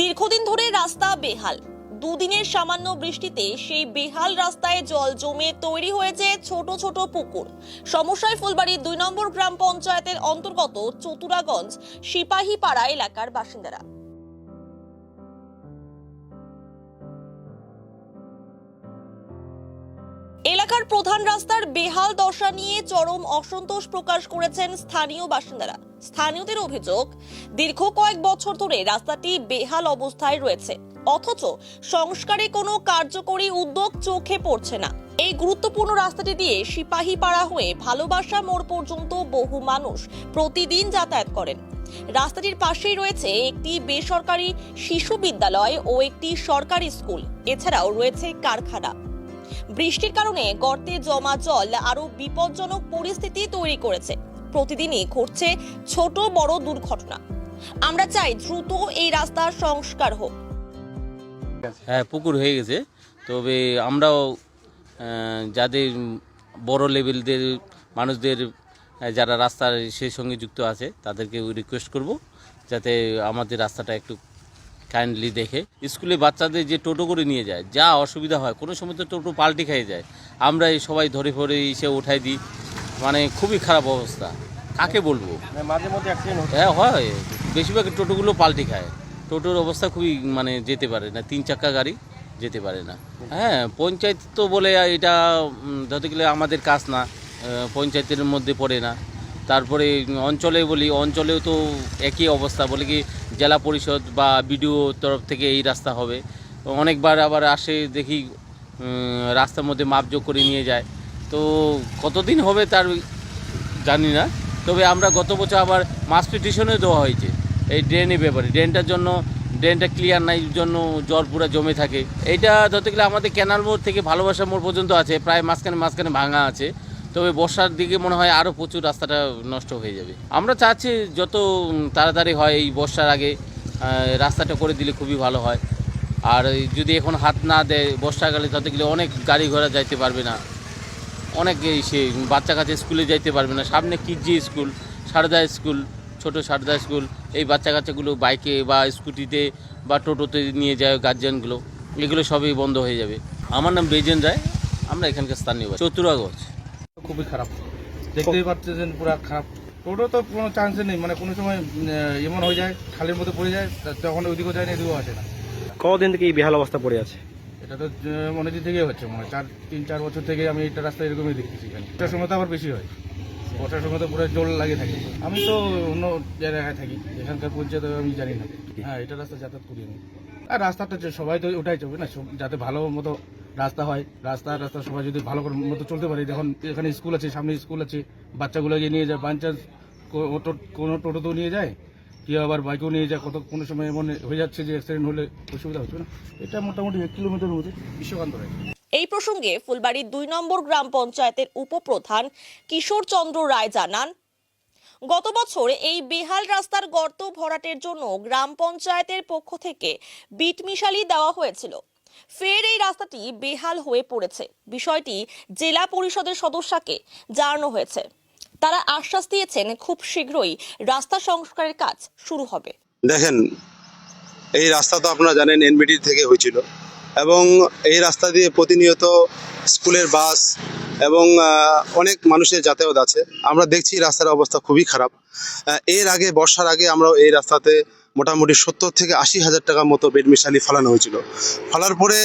দীর্ঘদিন ধরে রাস্তা বেহাল। দুদিনের সামান্য বৃষ্টিতে সেই বেহাল রাস্তায় জল জমে তৈরি হয়েছে ছোট ছোট পুকুর। সমস্যায় ফুলবাড়ির দুই নম্বর গ্রাম পঞ্চায়েতের অন্তর্গত চতুরাগঞ্জ সিপাহীপাড়া এলাকার বাসিন্দারা। এলাকার প্রধান রাস্তার বেহাল দশা নিয়ে চরম অসন্তোষ প্রকাশ করেছেন স্থানীয় বাসিন্দারা। স্থানীয়দের অভিযোগ, দীর্ঘ কয়েক বছর ধরে রাস্তাটি বেহাল অবস্থায় রয়েছে। অথচ সংস্কারে কোনো কার্যকরী উদ্যোগ চোখে পড়ছে না। এই গুরুত্বপূর্ণ রাস্তাটি দিয়ে সিপাহী পাড়া হয়ে ভালোবাসা মোড় পর্যন্ত বহু মানুষ প্রতিদিন যাতায়াত করেন। রাস্তাটির পাশেই রয়েছে একটি বেসরকারি শিশু বিদ্যালয় ও একটি সরকারি স্কুল। এছাড়াও রয়েছে কারখানা। বৃষ্টির কারণে গর্তে জমা জল আরও বিপজ্জনক পরিস্থিতি তৈরি করেছে। প্রতিদিনই ঘটছে ছোট বড় দুর্ঘটনা। আমরা চাই দ্রুত এই রাস্তার সংস্কার হোক। হ্যাঁ পুকুর হয়ে গেছে। তবে আমরাও যাদের বড় লেভেলদের মানুষদের যারা রাস্তার সেই সঙ্গে যুক্ত আছে, তাদেরকে রিকোয়েস্ট করব যাতে আমাদের রাস্তাটা একটু কাইন্ডলি দেখে। স্কুলে বাচ্চাদের যে টোটো করে নিয়ে যায়, যা অসুবিধা হয়, কোনো সময় তো টোটো পাল্টি খেয়ে যায়। আমরা সবাই ধরে ফরে এসে উঠাই দিই। মানে খুবই খারাপ অবস্থা। কাকে বলব? মানে মাঝে মধ্যে হ্যাঁ হয়। বেশিরভাগ টোটোগুলো পাল্টি খায়। টোটোর অবস্থা খুবই মানে যেতে পারে না তিন চাকা গাড়ি যেতে পারে না। হ্যাঁ পঞ্চায়েত তো বলে এটা ধরতে গেলে আমাদের কাজ না পঞ্চায়েতের মধ্যে পড়ে না। তারপরে অঞ্চলে বলি অঞ্চলেও তো একই অবস্থা। বলে কি জেলা পরিষদ বা বিডিও তরফ থেকে এই রাস্তা হবে। অনেকবার আবার আসে দেখি রাস্তার মধ্যে মাপযোগ করে নিয়ে যায়। তো কতদিন হবে তার জানি না। তবে আমরা গত বছর আবার মাস পিটিশনে দেওয়া হয়েছে এই ড্রেনের ব্যাপারে। ড্রেনটার জন্য ড্রেনটা ক্লিয়ার নাই, জন্য জল পুরো জমে থাকে। এইটা ধরতে গেলে আমাদের ক্যানাল মোড় থেকে ভালোবাসা মোড় পর্যন্ত আছে, প্রায় মাঝখানে মাঝখানে ভাঙা আছে। তবে বর্ষার দিকে মনে হয় আরও প্রচুর রাস্তাটা নষ্ট হয়ে যাবে। আমরা চাচ্ছি যত তাড়াতাড়ি হয় এই বর্ষার আগে রাস্তাটা করে দিলে খুবই ভালো হয়। আর যদি এখন হাত না দেয় বর্ষাকালে, তাতে গেলে অনেক গাড়ি ঘোড়া যাইতে পারবে না। অনেকে সে বাচ্চা কাছে স্কুলে যাইতে পারবে না। সামনে কিজি স্কুল সারদা স্কুল ছোট সারদা স্কুল। এই বাচ্চা কাচ্চাগুলো বাইকে বা স্কুটিতে বা টোটোতে নিয়ে যায় গার্জিয়ানগুলো এগুলো সবই বন্ধ হয়ে যাবে। আমার নাম বেজেন রায়। আমরা এখানকার স্থানীয় বাসিন্দা। চতুরাগঞ্জ। খুবই খারাপ। দেখতেই পাচ্ছেন পুরো খারাপ। টোটো তো কোনো চান্সই নেই। মানে কোনো সময় এমন হয়ে যায় খালের মধ্যে পড়ে যায় তখন ওইদিকেও যায় না এদিকেও আসে না। কদিন থেকে এই বেহাল অবস্থা পড়ে আছে? এটা তো অনেকদিন থেকেই হচ্ছে মানে চার, তিন, চার বছর থেকে আমি এটা রাস্তা এরকমই দেখতেছি এখানে। সময় তো আবার বেশি হয়। বর্ষার সময় তো পুরো জল লাগে থাকে। আমি তো অন্য জায়গায় থাকি, এখানকার পঞ্চায়েত আমি জানি না। হ্যাঁ এটা রাস্তা যাতায়াত করি আমি। আর রাস্তাটা সবাই তো ওটাই চলবে না যাতে ভালো মতো রাস্তা হয়। রাস্তা রাস্তা সবাই যদি ভালো করে মতো চলতে পারে, যখন এখানে স্কুল আছে, সামনে স্কুল আছে, বাচ্চাগুলোকে নিয়ে যায় বাঞ্চান্স কোনো টোটোতেও নিয়ে যায় কেউ আবার বাইকেও নিয়ে যায়, কত কোনো সময় এমন হয়ে যাচ্ছে যে অ্যাক্সিডেন্ট হলে অসুবিধা হচ্ছে না। এটা মোটামুটি এক মধ্যে বিশ্বকান্ত এই প্রসঙ্গে ফুলবাড়ির দুই নম্বর গ্রাম পঞ্চায়েতের উপপ্রধান কিশোর চন্দ্র রায় জানান, গত বছর এই বেহাল রাস্তার গর্ত ভরাটের জন্য গ্রাম পঞ্চায়েতের পক্ষ থেকে বিট মিশালি দেওয়া হয়েছিল। ফের এই রাস্তাটি বেহাল হয়ে পড়েছে। বিষয়টি জেলা পরিষদের সদস্যকে জানানো হয়েছে। তারা আশ্বাস দিয়েছেন খুব শীঘ্রই রাস্তা সংস্কারের কাজ শুরু হবে। দেখেন, এই রাস্তা তো আপনারা জানেন এনবিটি থেকে হয়েছিল এবং এই রাস্তা দিয়ে প্রতিনিয়ত স্কুলের বাস এবং অনেক মানুষের যাতায়াত আছে। আমরা দেখছি রাস্তার অবস্থা খুবই খারাপ। এর আগে, বর্ষার আগে আমরা এই রাস্তাতে মোটামুটি সত্তর থেকে আশি হাজার টাকার মতো বেড মিশালি ফালানো হয়েছিল। ফালার পরে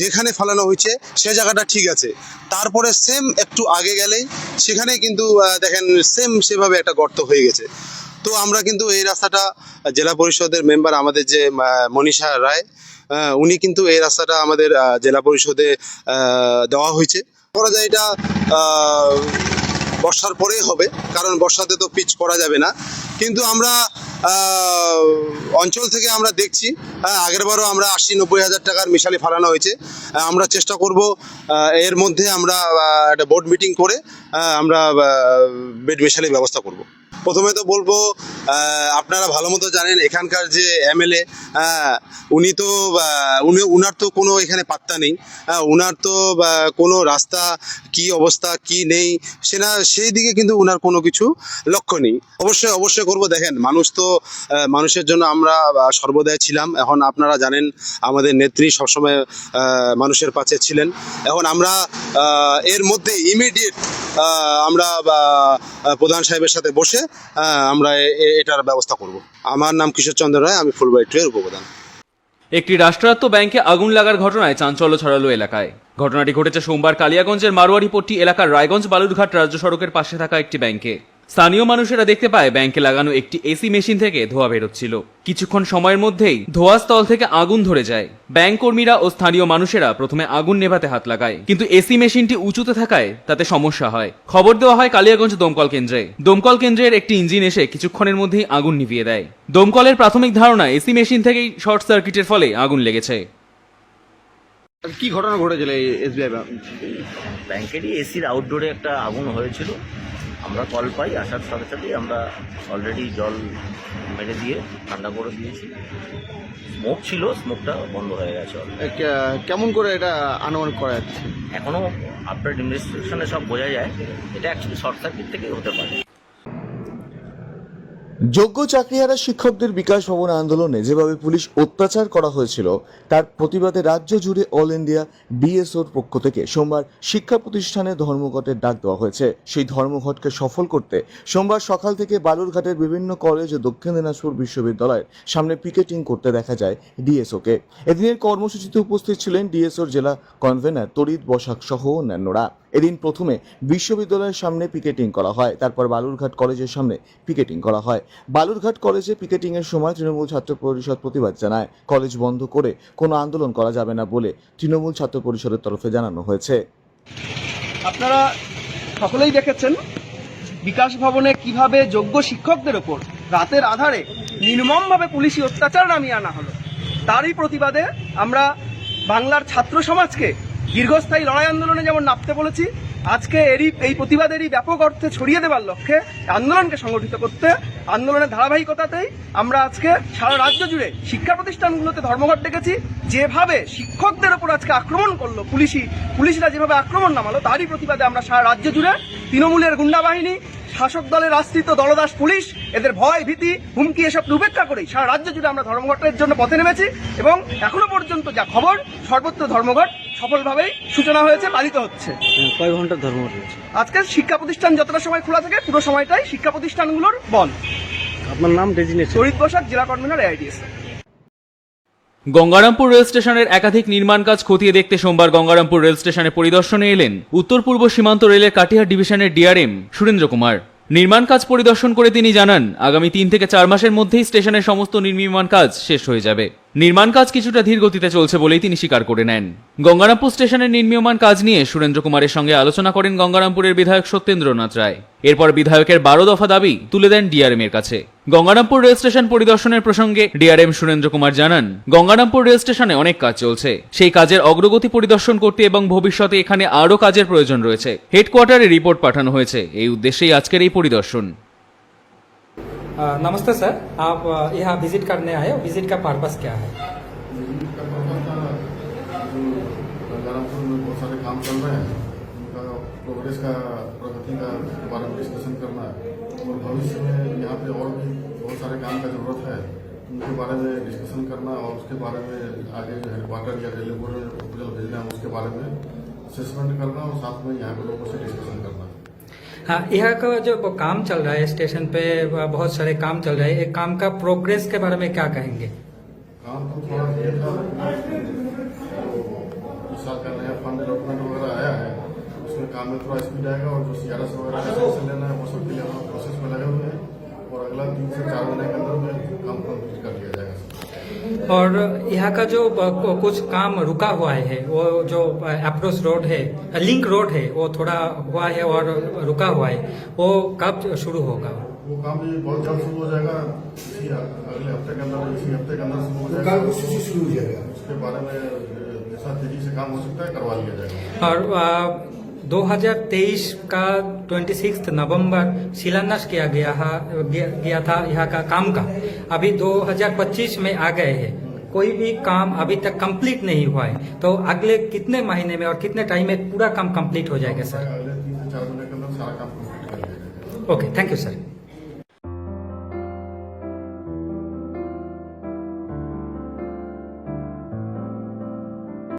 যেখানে ফালানো হয়েছে, সে জায়গাটা ঠিক আছে। তারপরে সেম একটু আগে গেলেই, সেখানে কিন্তু দেখেন সেম সেভাবে একটা গর্ত হয়ে গেছে। তো আমরা কিন্তু এই রাস্তাটা, জেলা পরিষদের মেম্বার আমাদের যে মনীষা রায় উনি কিন্তু এই রাস্তাটা আমাদের জেলা পরিষদে দেওয়া হয়েছে। করা যায় এটা বর্ষার পরেই হবে, কারণ বর্ষাতে তো পিচ করা যাবে না। কিন্তু আমরা অঞ্চল থেকে আমরা দেখছি হ্যাঁ আগেরবারও আমরা আশি নব্বই হাজার টাকার মিশালি ফালানো হয়েছে। আমরা চেষ্টা করব এর মধ্যে আমরা একটা বোর্ড মিটিং করে আমরা বেড মিশালির ব্যবস্থা করব। প্রথমে তো বলব আপনারা ভালো মতো জানেন এখানকার যে এমএলএ উনি তো উনি, উনার তো কোনো এখানে পাত্তা নেই। উনার তো কোনো রাস্তা, কি অবস্থা, কি নেই সেটা সেই দিকে কিন্তু উনার কোনো কিছু লক্ষ্য নেই। অবশ্যই অবশ্যই করব। দেখেন, মানুষ তো মানুষের জন্য আমরা সর্বদাই ছিলাম। এখন আপনারা জানেন, আমাদের নেত্রী সবসময় মানুষের পাশে ছিলেন। এখন আমরা এর মধ্যে ইমিডিয়েট আমরা প্রধান সাহেবের সাথে বসে আমরা এটার ব্যবস্থা করব। আমার নাম কিশোর চন্দ্র রায়, আমি ফুলবাড়ি ট্রের উপপ্রধান। একটি রাষ্ট্রায়ত্ত ব্যাংকে আগুন লাগার ঘটনায় চাঞ্চল্য ছড়ালো এলাকায়। ঘটনাটি ঘটেছে সোমবার কালিয়াগঞ্জের মারোয়ারিপট্টি এলাকার রায়গঞ্জ বালুরঘাট রাজ্য সড়কের পাশে থাকা একটি ব্যাংকে। স্থানীয় মানুষেরা দেখতে পায় ব্যাংকে লাগানো একটি এসি মেশিন থেকে ধোঁয়া বেরোচ্ছিল। কিছুক্ষণ সময়ের মধ্যেই ধোঁয়া স্থল থেকে আগুন ধরে যায়। ব্যাংক কর্মীরা ও স্থানীয় মানুষেরা প্রথমে আগুন নেভাতে হাত লাগায় কিন্তু এসি মেশিনটি উঁচুতে থাকায় তাতে সমস্যা হয়। খবর দেওয়া হয় কালিয়াগঞ্জ দমকল কেন্দ্রে। দমকল কেন্দ্রের একটি ইঞ্জিন এসে কিছুক্ষণের মধ্যেই আগুন নিভিয়ে দেয়। দমকলের প্রাথমিক ধারণা এসি মেশিন থেকেই শর্ট সার্কিটের ফলে আগুন লেগেছে। কি ঘটনা ঘটেছিল এসবিআই ব্যাংকেরই এসির আউটডোরে একটা আগুন হয়েছিল। আমরা কল পাই আসার সাথে সাথেই আমরা অলরেডি জল মেরে দিয়ে ঠান্ডা করে দিয়েছি। স্মোক ছিল স্মোকটা বন্ধ হয়ে গেছে কেমন করে এটা আনুমান করা যাচ্ছে? এখনও আপনার ইনভেস্টিগেশনে সব বোঝা যায়। এটা অ্যাকচুয়ালি শর্ট সার্কিট থেকে হতে পারে। যোগ্য চাকরিহারা শিক্ষকদের বিকাশ ভবন আন্দোলনে যেভাবে পুলিশ অত্যাচার করা হয়েছিল, তার প্রতিবাদে রাজ্য জুড়ে অল ইন্ডিয়া ডিএসওর পক্ষ থেকে সোমবার শিক্ষা প্রতিষ্ঠানে ধর্মঘটের ডাক দেওয়া হয়েছে। সেই ধর্মঘটকে সফল করতে সোমবার সকাল থেকে বালুরঘাটের বিভিন্ন কলেজ ও দক্ষিণ দিনাজপুর বিশ্ববিদ্যালয়ের সামনে পিকেটিং করতে দেখা যায় ডিএসওকে এদিনের কর্মসূচিতে উপস্থিত ছিলেন ডিএসওর জেলা কনভেনার তরিত বসাক সহ অন্যান্যরা। এদিন প্রথমে বিশ্ববিদ্যালয়ের সামনে পিকেটিং করা হয়, তারপর বালুরঘাট কলেজের সামনে পিকেটিং করা হয়। বালুরঘাট কলেজে পিকেটিং এর সময় তৃণমূল ছাত্র পরিষদ প্রতিবাদ জানায়। কলেজ বন্ধ করে কোনো আন্দোলন করা যাবে না বলে তৃণমূল ছাত্র পরিষদের তরফে জানানো হয়েছে। আপনারা সকলেই দেখেছেন বিকাশ ভবনে কীভাবে যোগ্য শিক্ষকদের ওপর রাতের আধারে নির্মমভাবে পুলিশি অত্যাচার নামিয়ে আনা হলো। তারই প্রতিবাদে আমরা বাংলার ছাত্র সমাজকে দীর্ঘস্থায়ী লড়াই আন্দোলনে যেমন নামতে বলেছি, আজকে এরই, এই প্রতিবাদেরই ব্যাপক অর্থে ছড়িয়ে দেওয়ার লক্ষ্যে আন্দোলনকে সংগঠিত করতে, আন্দোলনের ধারাবাহিকতাতেই আমরা আজকে সারা রাজ্য জুড়ে শিক্ষা প্রতিষ্ঠানগুলোতে ধর্মঘট ডেকেছি। যেভাবে শিক্ষকদের ওপর আজকে আক্রমণ করল পুলিশি, পুলিশরা যেভাবে আক্রমণ নামালো, তারই প্রতিবাদে আমরা সারা রাজ্য জুড়ে তৃণমূলের গুন্ডা বাহিনী, শাসক দলের আশ্রিত দলদাস পুলিশ, এদের ভয়, ভীতি, হুমকি এসব উপেক্ষা করেই সারা রাজ্য জুড়ে আমরা ধর্মঘটের জন্য পথে নেমেছি এবং এখনও পর্যন্ত যা খবর, সর্বত্র ধর্মঘট সফলভাবেই সূচনা হয়েছে পালিত হচ্ছে। কয় ঘণ্টার ধর্মঘট হয়েছে আজকে শিক্ষা প্রতিষ্ঠান যতটা সময় খোলা থাকে পুরো সময়টাই শিক্ষা প্রতিষ্ঠানগুলোর বন্ধ আপনার নাম ডেজিনেশন শরীর বসাক জেলা কনভেনার এআইডিএস গঙ্গারামপুর রেল স্টেশনের একাধিক নির্মাণ কাজ খতিয়ে দেখতে সোমবার গঙ্গারামপুর রেল স্টেশনে পরিদর্শনে এলেন উত্তর পূর্ব সীমান্ত রেলের কাটিহার ডিভিশনের ডিআরএম সুরেন্দ্র কুমার। নির্মাণ কাজ পরিদর্শন করে তিনি জানান আগামী তিন থেকে চার মাসের মধ্যেই স্টেশনের সমস্ত নির্মাণ কাজ শেষ হয়ে যাবে। নির্মাণ কাজ কিছুটা ধীর গতিতে চলছে বলেই তিনি স্বীকার করে নেন। গঙ্গারামপুর স্টেশনের নির্মীয়মান কাজ নিয়ে সুরেন্দ্র কুমারের সঙ্গে আলোচনা করেন গঙ্গারামপুরের বিধায়ক সত্যেন্দ্রনাথ রায়। এরপর বিধায়কের বারো দফা দাবি তুলে দেন ডিআরএম এর কাছে। গঙ্গারামপুর রেল স্টেশন পরিদর্শনের প্রসঙ্গে ডিআরএম সুরেন্দ্র কুমার জানান, গঙ্গারামপুর রেল স্টেশনে অনেক কাজ চলছে। সেই কাজের অগ্রগতি পরিদর্শন করতে এবং ভবিষ্যতে এখানে আরও কাজের প্রয়োজন রয়েছে। হেডকোয়ার্টারে রিপোর্ট পাঠানো হয়েছে। এই উদ্দেশ্যেই আজকের এই পরিদর্শন। नमस्ते सर, आप यहाँ विज़िट करने आए हो? विज़िट का पर्पस क्या है? गंगारामपुर में बहुत सारे काम चल रहे हैं, उनका प्रोग्रेस का, प्रगति का बारे में डिस्कशन करना है। और भविष्य में यहाँ पे और भी बहुत सारे काम का ज़रूरत है, उनके बारे में डिस्कशन करना और उसके बारे में आगे जो हेडक्वार्टर या रेलवे बोर्ड भेजना है, उसके बारे में असेसमेंट करना और साथ में यहाँ के लोगों से डिस्कशन करना। हाँ यहाँ का जो काम चल रहा है, स्टेशन पे बहुत सारे काम चल रहे हैं। एक काम का प्रोग्रेस के बारे में क्या कहेंगे? काम तो थोड़ा साल का नया फंड अलॉटमेंट वगैरह आया है, उसमें काम में थोड़ा स्पीड आएगा और जो वगैरह लेना है, वो सब के लिए प्रोसेस में लगे हुए हैं। और अगला तीन से चार महीने के अंदर में काम कंप्लीट कर लिया जाएगा। और यहाँ का जो कुछ काम रुका हुआ है वो जो अप्रोच रोड है लिंक रोड है वो थोड़ा हुआ है और रुका हुआ है वो कब शुरू होगा? वो काम भी बहुत जल्द शुरू हो जाएगा इसी अगले हफ़्ते के अंदर इसी हफ़्ते के अंदर शुरू हो जाएगा। शुरू हो जाएगा। उसके बारे में जैसा तेज़ी से काम हो सकता है करवा लिया जाएगा। और 2023 का 26 नवंबर शिलान्यास किया गया है गया गया था यहाँ का काम का। अभी 2025 में आ गए हैं। कोई भी काम अभी तक कंप्लीट नहीं हुआ है। तो अगले कितने महीने में और कितने टाइम में पूरा काम कंप्लीट हो जाएगा sir? Okay thank you sir.